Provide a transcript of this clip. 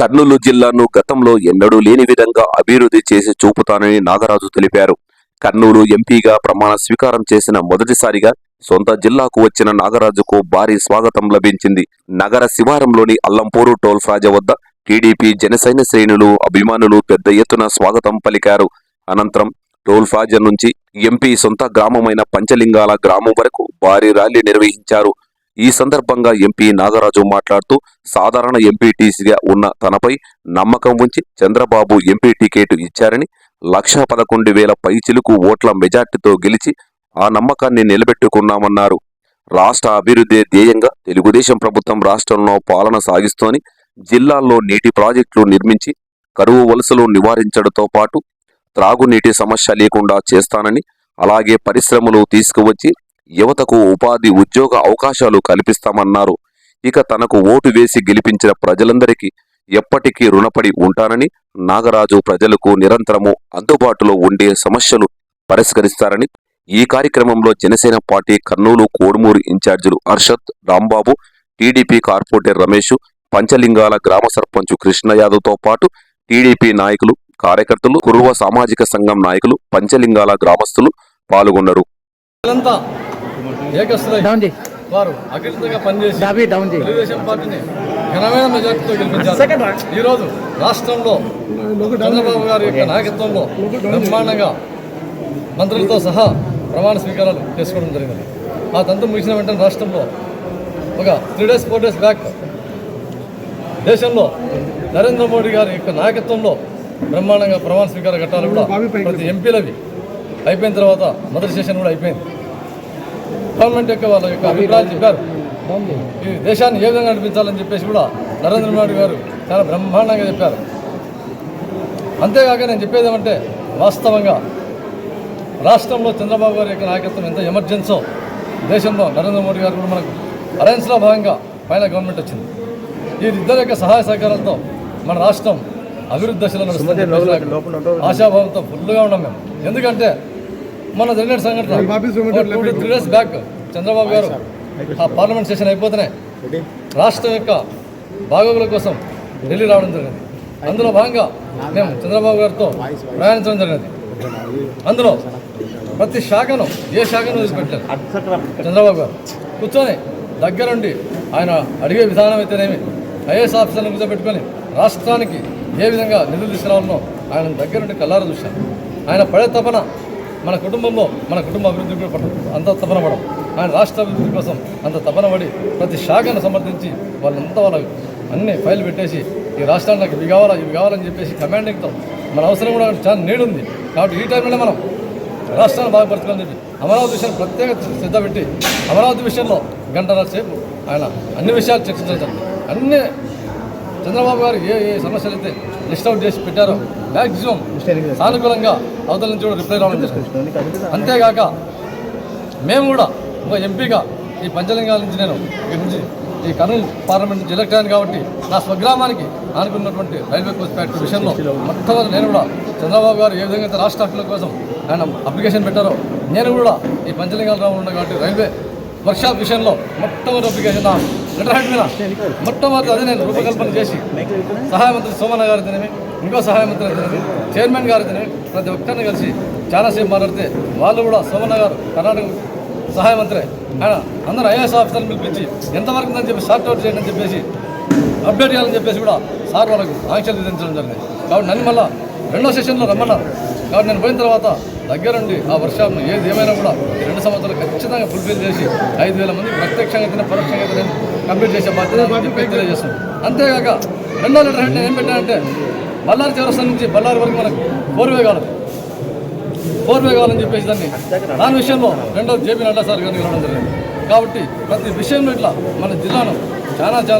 కర్నూలు జిల్లాను గతంలో ఎన్నడూ లేని విధంగా అభివృద్ధి చేసి చూపుతానని నాగరాజు తెలిపారు. కర్నూలు ఎంపీగా ప్రమాణ స్వీకారం చేసిన మొదటిసారిగా సొంత జిల్లాకు వచ్చిన నాగరాజుకు భారీ స్వాగతం లభించింది. నగర శివారంలోని అల్లంపూరు టోల్ ప్లాజా వద్ద టీడీపీ జనసైన శ్రేణులు అభిమానులు పెద్ద ఎత్తున స్వాగతం పలికారు. అనంతరం టోల్ ప్లాజా నుంచి ఎంపీ సొంత గ్రామమైన పంచలింగాల గ్రామం వరకు భారీ ర్యాలీ నిర్వహించారు. ఈ సందర్భంగా ఎంపీ నాగరాజు మాట్లాడుతూ సాధారణ ఎంపీటీసీగా ఉన్న తనపై నమ్మకం ఉంచి చంద్రబాబు ఎంపీ టికెట్ ఇచ్చారని లక్షా పదకొండు వేల పైచిలుకు ఓట్ల మెజార్టీతో గెలిచి ఆ నమ్మకాన్ని నిలబెట్టుకున్నామన్నారు. రాష్ట్ర అభివృద్ధి ధ్యేయంగా తెలుగుదేశం ప్రభుత్వం రాష్ట్రంలో పాలన సాగిస్తోని జిల్లాల్లో నీటి ప్రాజెక్టులు నిర్మించి కరువు వలసలు నివారించడంతో పాటు త్రాగునీటి సమస్య లేకుండా చేస్తానని అలాగే పరిశ్రమలు తీసుకువచ్చి యువతకు ఉపాధి ఉద్యోగ అవకాశాలు కల్పిస్తామన్నారు. ఇక తనకు ఓటు వేసి గెలిపించిన ప్రజలందరికీ ఎప్పటికీ రుణపడి ఉంటానని నాగరాజు ప్రజలకు నిరంతరము అందుబాటులో ఉండే సమస్యలు పరిష్కరిస్తారని ఈ కార్యక్రమంలో జనసేన పార్టీ కర్నూలు కోడుమూరు ఇన్ఛార్జీలు హర్షత్ రాంబాబు టీడీపీ కార్పొరేటర్ రమేష్ పంచలింగాల గ్రామ సర్పంచ్ కృష్ణ యాదవ్తో పాటు టీడీపీ నాయకులు కార్యకర్తలు కురువ సామాజిక సంఘం నాయకులు పంచలింగాల గ్రామస్తులు పాల్గొన్నారు. డౌన్ చేయి. వారు అఖిలంగా పనిచేసి డాబీ డౌన్ చేయి. తెలుగుదేశం పార్టీని ఘనమైన మెజార్టీతో గెలిపించారు. ఈ రోజు రాష్ట్రంలో చంద్రబాబు గారి యొక్క నాయకత్వంలో బ్రహ్మాండంగా మంత్రులతో సహా ప్రమాణ స్వీకారాలు చేసుకోవడం జరిగింది. ఆ తంతు ముగిసిన వెంటనే రాష్ట్రంలో ఒక three days four days back దేశంలో నరేంద్ర మోడీ గారి యొక్క నాయకత్వంలో బ్రహ్మాండంగా ప్రమాణ స్వీకార ఘట్టాలు కూడా ప్రతి ఎంపీలవి అయిపోయిన తర్వాత మొదటి సెషన్ కూడా అయిపోయింది. గవర్నమెంట్ యొక్క వాళ్ళ యొక్క అభిప్రాయాలు చెప్పారు. ఈ దేశాన్ని ఏ విధంగా నడిపించాలని చెప్పేసి కూడా నరేంద్ర మోడీ గారు చాలా బ్రహ్మాండంగా చెప్పారు. అంతేకాక నేను చెప్పేది ఏమంటే వాస్తవంగా రాష్ట్రంలో చంద్రబాబు గారి యొక్క నాయకత్వం ఎంత ఎమర్జెన్సో దేశంలో నరేంద్ర మోడీ గారు కూడా మనకు అలయన్స్లో భాగంగా పైన గవర్నమెంట్ వచ్చింది. ఈ ఇద్దరి యొక్క సహాయ సహకారంతో మన రాష్ట్రం అభివృద్ధి దశలో నడుస్తుంది ఆశాభావంతో ఫుల్గా ఉన్నాం మేము. ఎందుకంటే మన జరిగిన సంఘటన. Three days back Chandrababu garu ఆ పార్లమెంట్ సెషన్ అయిపోతేనే రాష్ట్రం యొక్క బాగోగుల కోసం ఢిల్లీ రావడం జరిగింది. అందులో భాగంగా మేము చంద్రబాబు గారితో ప్రయాణించడం జరిగింది. అందులో ప్రతి శాఖను ఏ శాఖను వదిలిపెట్టారు చంద్రబాబు గారు. కూర్చొని దగ్గరుండి ఆయన అడిగే విధానం అయితేనేమి ఐఏఎస్ ఆఫీసర్లను కూర్చోబెట్టుకొని రాష్ట్రానికి ఏ విధంగా నిధులు తీసుకురావాలనో ఆయన దగ్గరుండి కల్లారా చూశాను. ఆయన పడే తపన మన కుటుంబంలో మన కుటుంబ అభివృద్ధి అంత తపన పడం ఆయన రాష్ట్ర అభివృద్ధి కోసం అంత తపన పడి ప్రతి శాఖను సమర్థించి వాళ్ళంతా వాళ్ళ అన్ని ఫైల్ పెట్టేసి ఈ రాష్ట్రానికి నాకు ఇవి కావాలా ఇవి కావాలని చెప్పేసి కమాండింగ్తో మన అవసరం కూడా చాలా నీడుంది కాబట్టి ఈ టైంలోనే మనం రాష్ట్రాన్ని బాగుపరచుకోవాలని చెప్పి అమరావతి విషయం ప్రత్యేక శ్రద్ధ పెట్టి అమరావతి విషయంలో గంటన్నర సేపు ఆయన అన్ని విషయాలు చర్చించడం అన్ని చంద్రబాబు గారు ఏ ఏ సమస్యలు అయితే లిస్ట్ అవుట్ చేసి పెట్టారో మ్యాక్సిమం సానుకూలంగా అవతల నుంచి కూడా రిప్లై రావడం జరిగింది. అంతేగాక మేము కూడా ఒక ఎంపీగా ఈ పంచలింగాల నుంచి నేను ఇక్కడి నుంచి ఈ కర్నూలు పార్లమెంట్ నుంచి ఎలక్ట్ అయ్యాను కాబట్టి నా స్వగ్రామానికి ఆనుకున్నటువంటి రైల్వే కోచ్ ఫ్యాక్టరీ విషయంలో మొట్టమొదటి నేను కూడా చంద్రబాబు గారు ఏ విధంగా అయితే రాష్ట్ర హక్కుల కోసం ఆయన అప్లికేషన్ పెట్టారో నేను కూడా ఈ పంచలింగాల ఉన్న కాబట్టి రైల్వే వర్క్షాప్ విషయంలో మొట్టమొదటి నా లెటర్ మీద మొట్టమొదటి అదే నేను రూపకల్పన చేసి సహాయ మంత్రి సోమన్న గారు ఇంకో సహాయ మంత్రి చైర్మన్ గారు ప్రతి ఒక్కరిని కలిసి చాలాసేపు మాట్లాడితే వాళ్ళు కూడా సోమన్న గారు కర్ణాటక సహాయ మంత్రి. ఆయన అందరూ ఐఏఎస్ ఆఫీసర్ని పిలిపించి ఎంతవరకు అని చెప్పి షార్ట్ అవుట్ చేయండి అని చెప్పేసి అప్డేట్ చేయాలని చెప్పేసి కూడా సార్ వాళ్ళకు ఆంక్షలు విధించడం జరిగింది. కాబట్టి నన్ను మళ్ళీ రెండో సెషన్లో రమ్మన్నారు. కాబట్టి నేను పోయిన తర్వాత దగ్గరుండి ఆ వర్షాలను ఏది ఏమైనా కూడా రెండు సంవత్సరాలు ఖచ్చితంగా ఫుల్ఫిల్ చేసి ఐదు వేల మంది ప్రత్యక్షంగా తిన పరోక్షంగా తిన కంప్లీట్ చేసే బాధ్యత అని చెప్పి తెలియజేస్తుంది అంతేగాక రెండో లీటర్ హెడ్ ఏం పెట్టానంటే బళ్ళారి చౌరస్తా నుంచి బళ్ళారి వరకు మనకు ఫోర్వే కావాలి. ఫోర్వే కావాలని చెప్పేసి దాన్ని దాని విషయంలో రెండో జేపీ నడ్డా సార్ గారిని వెళ్ళడం జరిగింది. కాబట్టి ప్రతి విషయంలో ఇట్లా మన జిల్లాను చాలా చాలా